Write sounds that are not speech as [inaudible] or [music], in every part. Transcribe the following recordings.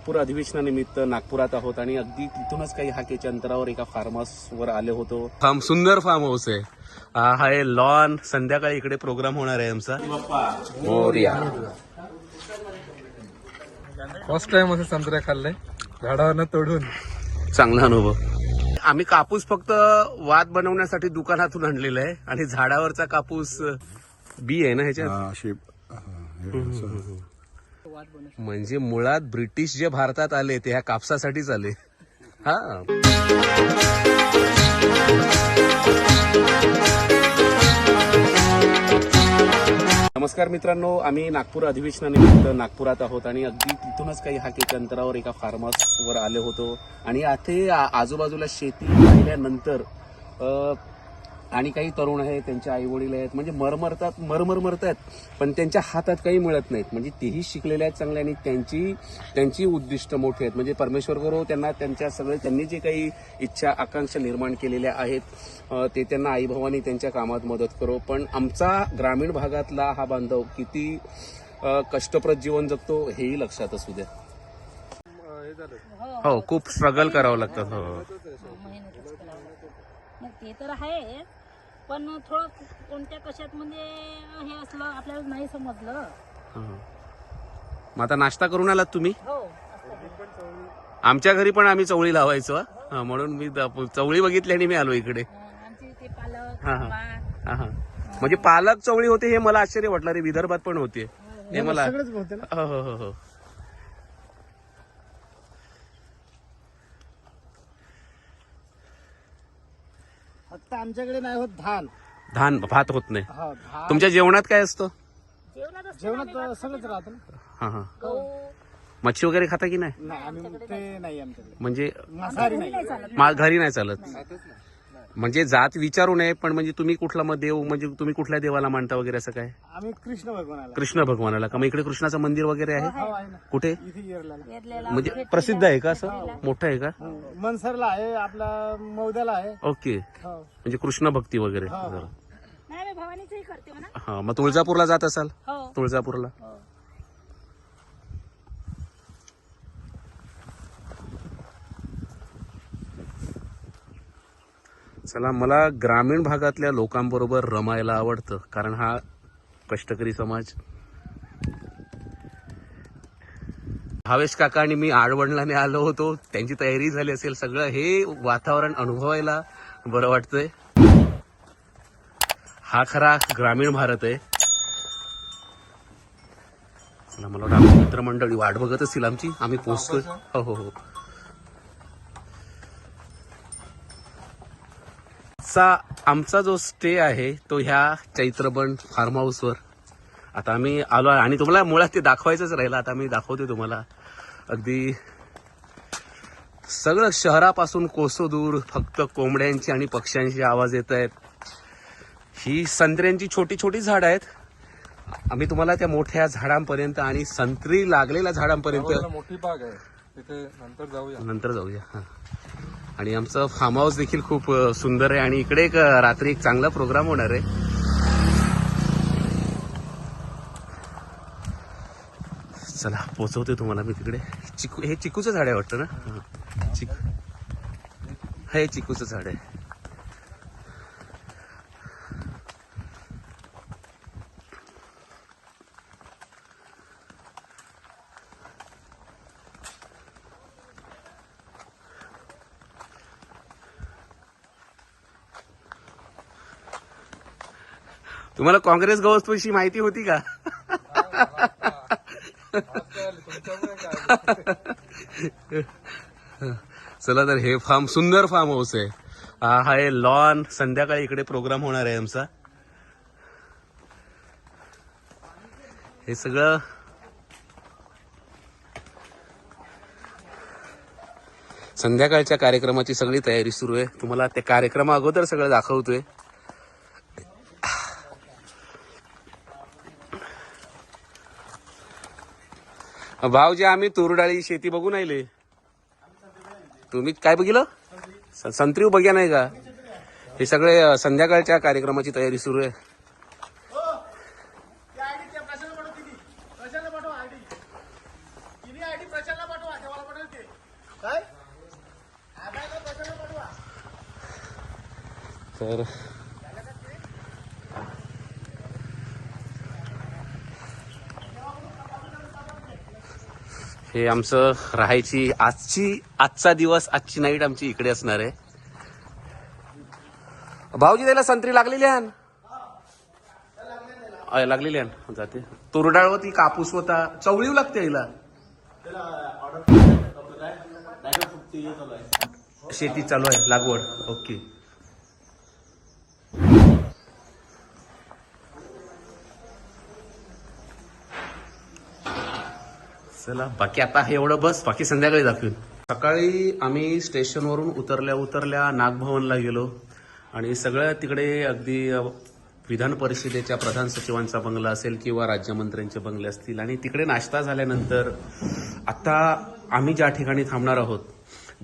नागपूर अधिवेशनानिमित्त नागपुरात आहोत आणि अगदी तिथूनच काही हाकेच्या अंतरावर एका फार्म हाऊसवर आले होतो. फार्म सुंदर फार्म हाऊस आहे. हा आहे लॉन संध्याकाळी इकडे प्रोग्राम होणार आहे आमचा. मोरया. फर्स्ट टाइम असं संत्र्या खाल्लंय झाडावरनं तोडून. चांगला अनुभव. आम्ही कापूस फक्त वाद बनवण्यासाठी दुकानातून आणलेला आहे आणि झाडावरचा कापूस बी आहे ना ह्याच्यात? म्हणजे मुळात ब्रिटिश जे भारतात आले ते ह्या कापसासाठीच आले. हा. नमस्कार मित्रांनो आम्ही नागपूर अधिवेशनानिमित्त नागपुरात आहोत आणि अगदी तिथूनच काही हाकेच्या अंतरावर एका फार्म हाऊसवर आले होतो. आणि आथे आ- आजूबाजूला शेती पाहिल्यानंतर अ, आणि काही तरुण आहेत त्यांचे आई वडील आहेत म्हणजे मरमरतात मरमर मरतात पण त्यांच्या हातात काही मिळत नाहीत. म्हणजे तेही शिकलेले आहेत चांगले आणि त्यांची त्यांची उद्दिष्ट मोठी आहेत. म्हणजे परमेश्वर करो त्यांना त्यांच्या सगळे त्यांनी जे काही इच्छा आकांक्षा निर्माण केलेल्या आहेत ते त्यांना आई भावानी त्यांच्या कामात मदत करो. पण आमचा ग्रामीण भागातला हा बांधव किती कष्टप्रद जीवन जगतो हेही लक्षात असू द्या. हे झालं हो. खूप स्ट्रगल करावं लागतं. हो. नाही ते तर आहे. पण थोडं कोणत्या कशात म्हणजे हे असलं आपल्याला नाही समजलं. हो. मग आता नाश्ता करून आलात तुम्ही? हो असं आमच्या घरी पण आम्ही चवळी लावायचो हा, म्हणून मी द- चवळी बघितली आणि मी आलो इकडे. अं, आमचे ते पालक हा, हा. आंबा, हा, हा. म्हणजे पालक चवळी होते हे मला आश्चर्य वाटलं रे विदर्भात पण होते. हे मला सगळंच होते ना हो हो हो हो फक्त आमच्याकडे नाही होत धान. धान भात होत नाही. हा धान तुमच्या जेवणात काय असतं? जेवणात सगळंच राहतं ना. हा हा. मच्छी वगैरे खाता की नाही? नाही आम्ही ते नाही आमच्याकडे. म्हणजे मांसाहारी नाही. नाही चालत. मा- घरी नाही चालत. म्हणजे जात विचारू नये पण म्हणजे तुम्ही कुठला मग देव म्हणजे तुम्ही कुठल्या देवाला मानता वगैरे असं काय? आम्ही कृष्ण भगवानाला. कृष्ण भगवानाला का? मग इकडे कृष्णाचं मंदिर वगैरे आहे? हो आहे ना. कुठे? इथे म्हणजे प्रसिद्ध आहे का असं? मोठं आहे का? हो. मनसरला आहे आपला मौद्याला आहे. ओके. हो. म्हणजे कृष्ण भक्ती वगैरे. हा, हा. नाही मी भवानीचंही करते म्हणा हा मग तुळजापूरला जात असाल? हो. तुळजापूरला? चला मला ग्रामीण भागातल्या लोकांबरोबर रमायला आवडतं कारण हा कष्टकरी समाज. भावेश काका आणि मी आडवडिलाने आलो होतो त्यांची तयारी झाली असेल सगळं हे वातावरण अनुभवायला बरं वाटतंय. हा खरा ग्रामीण भारत आहे. चला मला वाटतं मित्रमंडळी वाट बघत असतील आमची आम्ही पोहोचतोय. हो हो हो. आजचा आमचा जो स्टे आहे तो ह्या चैत्रबन फार्म हाऊसवर आता आम्ही आलो आहे आणि तुम्हाला मुळात ते दाखवायचंच राहिलं. आता मी दाखवते तुम्हाला. अगदी सगळं शहरापासून कोसो दूर फक्त कोंबड्यांची आणि पक्ष्यांचे आवाज येत आहेत. ही संत्र्यांची छोटी छोटी झाड आहेत. आम्ही तुम्हाला त्या मोठ्या झाडांपर्यंत आणि संत्री लागलेल्या झाडांपर्यंत मोठी बाग आहे. तिथे नंतर जाऊया. नंतर जाऊया. हा. आणि आमचं फार्म हाऊस देखील खूप सुंदर आहे. आणि इकडे एक रात्री एक चांगला प्रोग्राम होणार आहे. चला पोचवते तुम्हाला मी तिकडे. चिकू हे चिकूचं झाड आहे वाटतं ना? हा. चिकू हे चिकूचं झाड आहे. तुम्हाला काँग्रेस गवसविषयी माहिती होती का? चला तर हे फार्म सुंदर फार्म हाऊस आहे. हा आहे लॉन. संध्याकाळी इकडे प्रोग्राम होणार आहे आमचा. हे सगळं संध्याकाळच्या कार्यक्रमाची सगळी तयारी सुरू आहे. तुम्हाला त्या कार्यक्रमा अगोदर सगळं दाखवतोय. भाऊजी आम्ही तुरडाळी शेती बघून आले तुम्ही काय बघितलं? संत्री बघ्या नाही का? हे सगळे संध्याकाळच्या कार्यक्रमाची तयारी सुरू आहे. हे आमचं राहायची आजची आजचा दिवस आजची नाईट आमची इकडे असणार आहे. भाऊजी त्याला संत्री लागलेली आहे अय, लागलेली आहे जाते. तुरडाळ होती कापूस होता. चवळीव लागते हिला. शेती चालू आहे. लागवड. ओके. चला बाकी आता हे एवढं बस बाकी संध्याकाळी दाखवेल सकाळी आम्ही स्टेशनवरून उतरल्या उतरल्या नागभवनला गेलो. आणि सगळ्या तिकडे अगदी विधान परिषदेच्या प्रधान सचिवांचा बंगला असेल किंवा राज्यमंत्र्यांचे बंगले असतील आणि तिकडे नाश्ता झाल्यानंतर आता आम्ही ज्या ठिकाणी थांबणार आहोत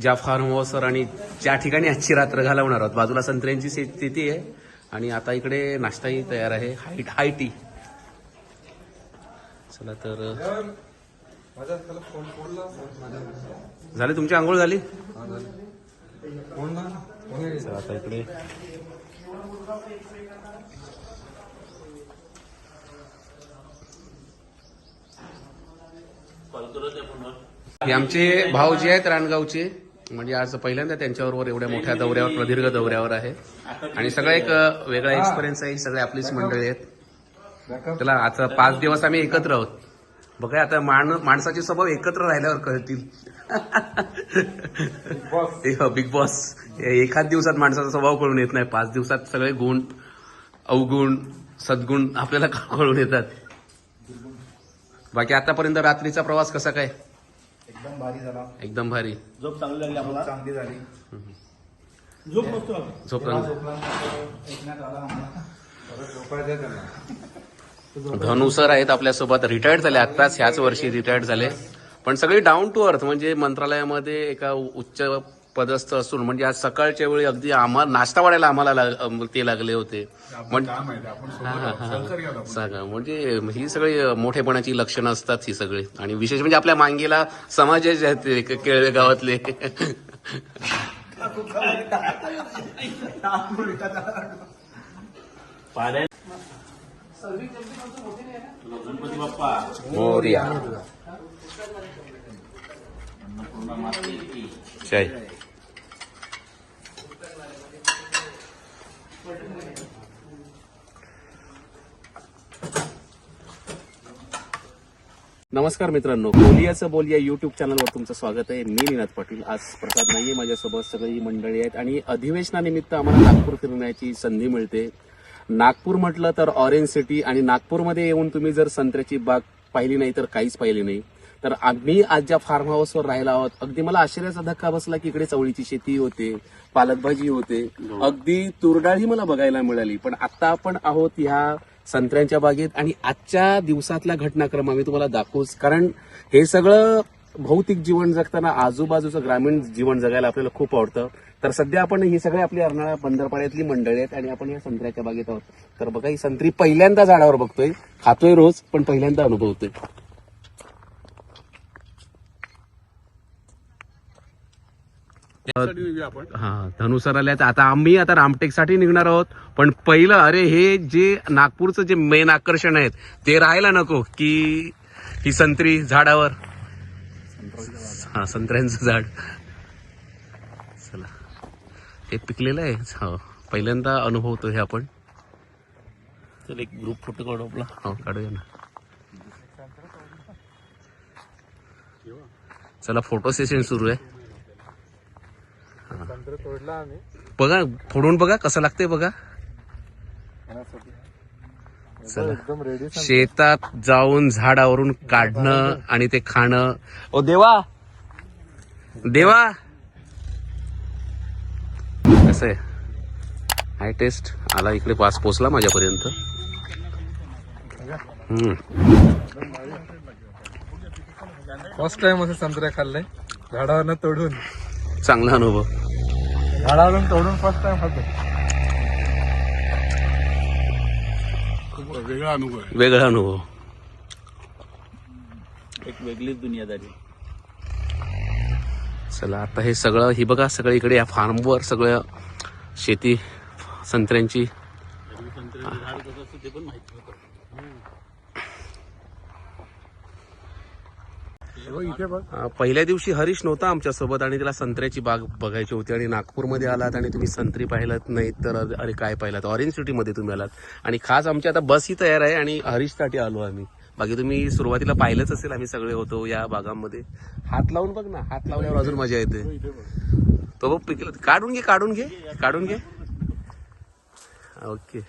ज्या फार्म हाऊसवर आणि ज्या ठिकाणी आजची रात्र घालवणार आहोत बाजूला संत्र्यांची स्थिती आहे. आणि आता इकडे नाश्ताही तयार आहे. High high tea. चला तर माझ्या त्याला फोन फोडला. माझ्या झाली? तुमची आंघोळ झाली? फोन ना. फोन आहे. चला आता इकडे. हे आमचे भाऊ जे आहेत रानगावचे. म्हणजे आज पहिल्यांदा त्यांच्याबरोबर एवढ्या मोठ्या दौऱ्यावर प्रदीर्घ दौऱ्यावर आहे. आणि सगळं एक अ, वेगळा एक्सपिरियन्स आहे. सगळे आपलीच मंडळी आहेत. Backup. चला आता पाच दिवस आम्ही एकत्र आहोत. बघा आता माण माणसाचे स्वभाव एकत्र राहिल्यावर कळतील. हो, बिग बॉस एखाद दिवसात माणसाचा स्वभाव कळून येत नाही. पाच दिवसात सगळे गुण अवगुण सद्गुण आपल्याला कळून येतात. बाकी आतापर्यंत रात्रीचा प्रवास कसा काय? एकदम भारी झाला. एकदम भारी. झोप चांगली लागली आम्हाला चांगली झाली. झोप झोपला ऐकण्यात धनु सर आहेत आपल्यासोबत. रिटायर्ड झाले आत्ताच ह्याच वर्षी रिटायर्ड झाले. पण सगळे डाऊन टू अर्थ म्हणजे मंत्रालयामध्ये एका उच्च पदस्थ असून म्हणजे आज सकाळच्या वेळी अगदी आम्हाला नाश्ता वाढायला आम्हाला लाग- ते लागले होते. म्हणजे. सांगा म्हणजे ही सगळी मोठेपणाची लक्षणं असतात ही सगळी. आणि विशेष म्हणजे आपल्या मांगीला समाजाचे आहेत ते के- [laughs] मोरया। जय नमस्कार मित्रांनो बोलियाचं बोल या युट्यूब चॅनलवर तुमचं स्वागत आहे. मी निनाद पाटील. आज प्रसाद नाहीये माझ्यासोबत सगळी मंडळी आहेत आणि अधिवेशनानिमित्त आम्हाला नागपूर फिरण्याची संधी मिळते. नागपूर म्हटलं तर ऑरेंज सिटी आणि नागपूरमध्ये येऊन तुम्ही जर संत्र्याची बाग पाहिली नाही तर काहीच पाहिली नाही. तर आम्ही आज ज्या फार्म हाऊसवर राहिला आहोत अगदी मला आश्चर्याचा धक्का बसला की इकडे चवळीची शेती होते पालकभाजी होते. अगदी तुरडाळी मला बघायला मिळाली. पण आता आपण आहोत ह्या संत्र्यांच्या बागेत आणि आजच्या दिवसातला घटनाक्रम आम्ही तुम्हाला दाखवूच. कारण हे सगळं भौतिक जीवन जगताना आजूबाजूचं ग्रामीण जीवन जगायला आपल्याला खूप आवडतं. तर सध्या आपण ही सगळी आपली अर्नाळा बंदरपाड्यातली मंडळी आहेत आणि आपण या संत्र्याच्या बागेत आहोत. तर बघा ही संत्री पहिल्यांदा झाडावर बघतोय. खातोय रोज पण पहिल्यांदा अनुभवतोय. आपण. हा धनुसर आल्यात. आता आम्ही आता रामटेकसाठी निघणार आहोत. पण पहिलं अरे हे जे नागपूरचं जे मेन आकर्षण आहेत ते राहायला नको की ही संत्री झाडावर. हा संत्र्यांचं झाड. हे पिकलेलं आहे. हो. पहिल्यांदा अनुभवतो हे आपण. चल एक ग्रुप फोटो काढू आपला. हो काढूया ना. चला फोटो सेशन सुरू आहे. बघा फोडून बघा कसं लागतंय बघा. चला. शेतात जाऊन झाडावरून काढणं आणि ते खाणं. ओ देवा! देवा! कसं आहे. हाय टेस्ट आला इकडे पास पोचला माझ्यापर्यंत. हम्म. फर्स्ट टाइम असं संत्र्या खाल्लंय झाडावरनं तोडून. चांगला अनुभव. झाडावरून तोडून फर्स्ट टाइम खातो. वेगळा अनुभव वेगळा अनुभव. एक वेगळीच दुनियादारी. चला आता हे सगळं ही बघा सगळं इकडे या फार्मवर सगळं शेती संत्र्यांची. पहिल्या दिवशी हरीश नव्हता आमच्यासोबत आणि त्याला संत्र्याची बाग बघायची होती आणि नागपूरमध्ये आलात आणि तुम्ही संत्री पाहिलात नाही तर अरे काय पाहिलात? ऑरेंज सिटीमध्ये तुम्ही आलात. आणि खास आमची आता बस ही तयार आहे आणि हरीशसाठी आलो आम्ही. बाकी तुम्ही सुरुवातीला पाहिलंच असेल आम्ही सगळे होतो या बागांमध्ये हात लावून बघ ना हात लावल्यावर अजून मजा येते. तो बघ पिकला काढून घे काढून घे काढून घे. ओके.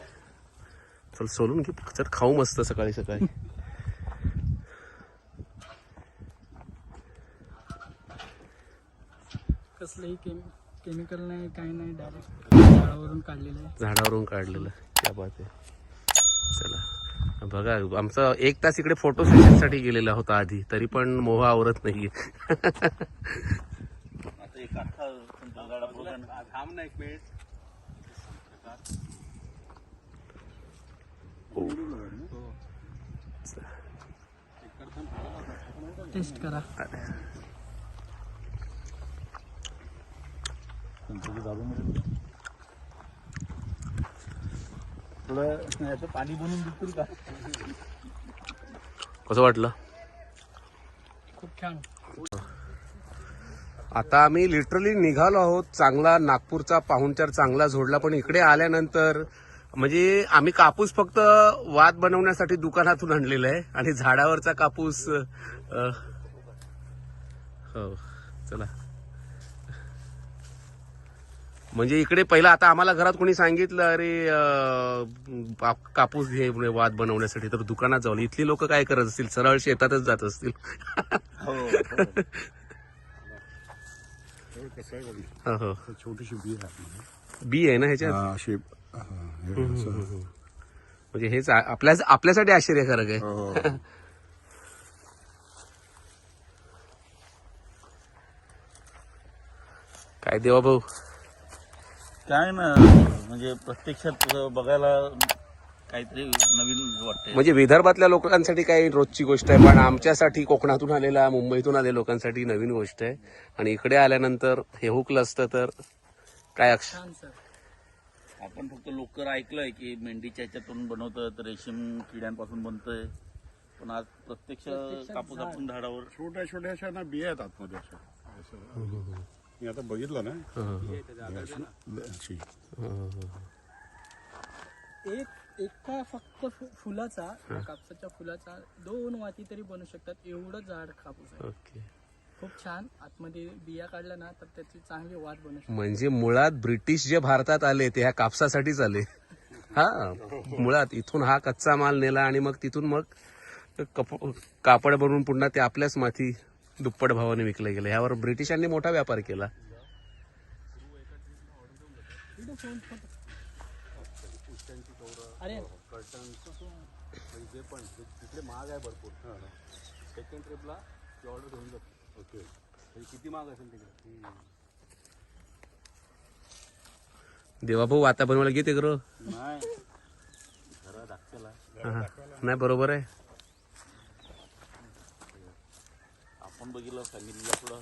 चल सोलून घे चल खाऊ मस्त सकाळी सकाळी. कसलंही केम केमिकल नाही काही नाही डायरेक्ट झाडावरून काढलेलं आहे. झाडावरून काढलेलं क्या बात आहे. चला. बघा आमचा एक तास इकडे फोटो सेशनसाठी गेलेला होता आधी तरी पण मोह आवरत नाहीये. [laughs] थांब ना एक मिनिट टेस्ट करा. थोडं पाणी बनवून देतील का कसं वाटलं खूप छान आता आम्ही लिटरली निघालो आहोत. चांगला नागपूरचा पाहुणचार चांगला जोडला पण इकडे आल्यानंतर म्हणजे आम्ही कापूस फक्त वाद बनवण्यासाठी दुकानातून आणलेला आहे आणि झाडावरचा कापूस हो चला. म्हणजे इकडे पहिला आता आम्हाला घरात कोणी सांगितलं अरे कापूस घे म्हणजे वाद बनवण्यासाठी. तर दुकानात जाऊन इथली लोक काय करत असतील? सरळ शेतातच जात असतील. हो, हो. हो हो हो छोटीशी बी आहे बी आहे ना ह्याच्यात? हा, अशी हा, हे असं. म्हणजे हेच आ- आपल्या आपल्यासाठी आश्चर्यकारक आहे. हो. [laughs] काय देवा भाऊ? काय ना म्हणजे प्रत्यक्षात बघायला काहीतरी नवीन वाटतंय. म्हणजे विदर्भातल्या लोकांसाठी काही रोजची गोष्ट आहे पण आमच्यासाठी कोकणातून आलेला मुंबईतून आलेल्या लोकांसाठी नवीन गोष्ट आहे. आणि इकडे आल्यानंतर हे हुकलं असतं तर काय अक्ष छान सर. आपण फक्त लोकर ऐकलंय की मेंढीच्या ह्याच्यातून बनवतं रेशीम किड्यांपासून बनतंय. पण आज प्रत्यक्ष कापूस आपण झाडावर छोट्या छोट्या अशा ना बिया आहेत आतमध्ये अशा. असं. मी आता बघितलं ना. हे अशी. एक एका फक्त फु- फुलाचा कापसाच्या फुलाचा दोन वाती तरी बनू शकतात. एवढं झाड कापूस आहे. ओके. खूप छान. आतमध्ये बिया काढल्या ना तर त्याची चांगली वाट बनू शकते. म्हणजे मुळात ब्रिटिश जे भारतात आले ते ह्या कापसासाठीच आले. हा मुळात इथून हा कच्चा माल नेला आणि मग तिथून मग कप कापड बनवून पुन्हा ते आपल्याच माथी दुप्पट भावाने विकलं गेलं. ह्यावर ब्रिटिशांनी मोठा व्यापार केला. अरे. देवाभाऊ आता बनवायला घेते गर नाही. घरा धाकट्याला नाही बरोबर आहे. आपण बघितलं फॅमिलीला थोडं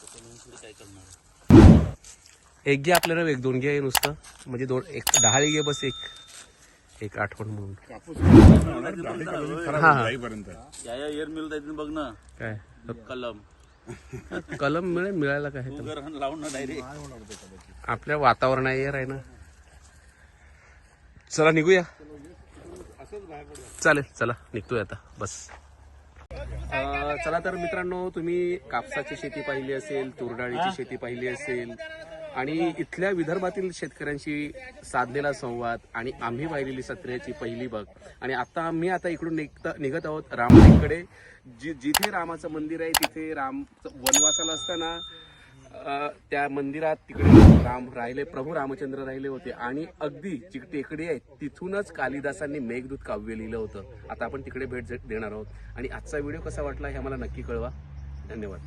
त्याच्यामुळे काय करणार? एक घे आपल्याला एक दोन घे नुसतं. म्हणजे दोन एक डहाळी घे बस एक. एक आठवण म्हणून. बघ ना. काय? कलम. कलम मिळेल मिळायला काय लावून डायरेक्ट आपल्या वातावरणावर आहे ना. चला निघूया. चालेल चला निघतोय आता. बस. चला तर मित्रांनो तुम्ही कापसाची शेती पाहिली असेल तुरडाळीची शेती पाहिली असेल आणि इथल्या विदर्भातील शेतकऱ्यांशी साधलेला संवाद आणि आम्ही पाहिलेली सत्र्याची पहिली बघ. आणि आता आम्ही आता इकडून निघत निघत आहोत रामटेकडे जि जिथे रामाचं मंदिर आहे तिथे राम वनवासाला असताना त्या मंदिरात तिकडे राम राहिले प्रभू रामचंद्र राहिले होते. आणि अगदी जी टेकडी आहे तिथूनच कालिदासांनी मेघदूत काव्य लिहिलं होतं. आता आपण तिकडे भेट देणार आहोत. आणि आजचा व्हिडिओ कसा वाटला हे मला नक्की कळवा. धन्यवाद.